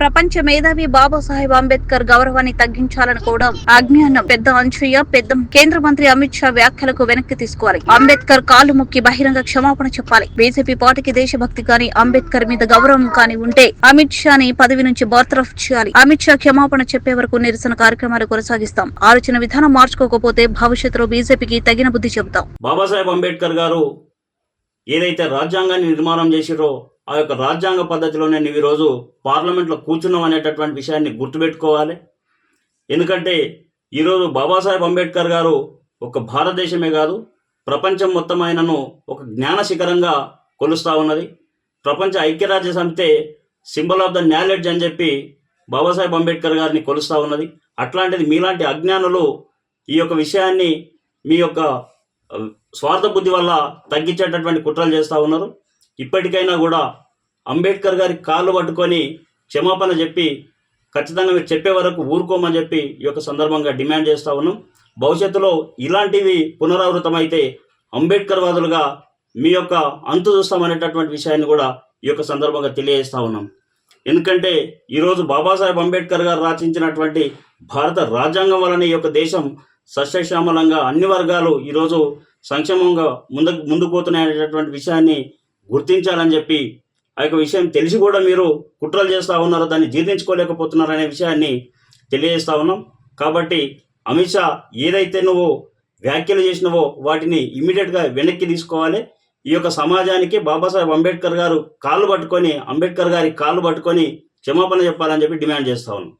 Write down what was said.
ప్రపంచ మేధావి బాబాసాహెబ్ అంబేద్కర్ గౌరవాన్ని తగ్గించాలనుకోవడం అజ్ఞానం పెద్ద అంచయ్య పెద్ద కేంద్ర మంత్రి అమిత్ షా వ్యాఖ్యలకు వెనక్కి తీసుకోవాలి. అంబేద్కర్ కాలు ముక్కి బహిరంగ క్షమాపణ చెప్పాలి. బీజేపీ పార్టీకి దేశభక్తి కానీ అంబేద్కర్ మీద గౌరవం కానీ ఉంటే అమిత్ షాని పదవి నుంచి బర్తరఫ్ చేయాలి. అమిత్ షా క్షమాపణ చెప్పే వరకు నిరసన కార్యక్రమాలు కొనసాగిస్తాం. ఆలోచన విధానం మార్చుకోకపోతే భవిష్యత్తులో బీజేపీకి తగిన బుద్ధి చెబుతాం. బాబాసాహెబ్ అంబేద్కర్ గారు ఏదైతే రాజ్యాంగాన్ని నిర్మాణం చేసిరో ఆ యొక్క రాజ్యాంగ పద్ధతిలోనే నువ్వు ఈరోజు పార్లమెంట్లో కూర్చున్నావు అనేటటువంటి విషయాన్ని గుర్తుపెట్టుకోవాలి. ఎందుకంటే ఈరోజు బాబాసాహెబ్ అంబేద్కర్ గారు ఒక భారతదేశమే కాదు ప్రపంచం మొత్తం ఆయనను ఒక జ్ఞాన శిఖరంగా కొలుస్తూ ఉన్నది. ప్రపంచ ఐక్యరాజ్య సమితే సింబల్ ఆఫ్ ద నాలెడ్జ్ అని చెప్పి బాబాసాహెబ్ అంబేద్కర్ గారిని కొలుస్తూ ఉన్నది. అట్లాంటిది మీలాంటి అజ్ఞానులు ఈ యొక్క విషయాన్ని మీ యొక్క స్వార్థ బుద్ధి వల్ల తగ్గించేటటువంటి కుట్రలు చేస్తూ ఉన్నారు. ఇప్పటికైనా కూడా అంబేద్కర్ గారి కాళ్ళు పట్టుకొని క్షమాపణ చెప్పి ఖచ్చితంగా మీరు చెప్పే వరకు ఊరుకోమని చెప్పి ఈ యొక్క సందర్భంగా డిమాండ్ చేస్తూ ఉన్నాం. భవిష్యత్తులో ఇలాంటివి పునరావృతమైతే అంబేద్కర్ వాదులుగా మీ యొక్క అంతు చూస్తామనేటటువంటి విషయాన్ని కూడా ఈ యొక్క సందర్భంగా తెలియజేస్తా ఉన్నాం. ఎందుకంటే ఈరోజు బాబాసాహెబ్ అంబేద్కర్ గారు రచించినటువంటి భారత రాజ్యాంగం వలన ఈ యొక్క దేశం సస్యశ్యామలంగా అన్ని వర్గాలు ఈరోజు సంక్షేమంగా ముందుకు ముందుకు పోతున్నాయనేటటువంటి విషయాన్ని గుర్తించాలని చెప్పి ఆ యొక్క విషయం తెలిసి కూడా మీరు కుట్రలు చేస్తూ ఉన్నారు దాన్ని జీర్ణించుకోలేకపోతున్నారు అనే విషయాన్ని తెలియజేస్తా ఉన్నాం. కాబట్టి అమిత్ షా ఏదైతే నువ్వు వ్యాఖ్యలు చేసినవో వాటిని ఇమీడియట్గా వెనక్కి తీసుకోవాలి. ఈ యొక్క సమాజానికి బాబాసాహెబ్ అంబేద్కర్ గారు కాళ్ళు పట్టుకొని అంబేద్కర్ గారి కాళ్ళు పట్టుకొని క్షమాపణ చెప్పాలని చెప్పి డిమాండ్ చేస్తా ఉన్నాం.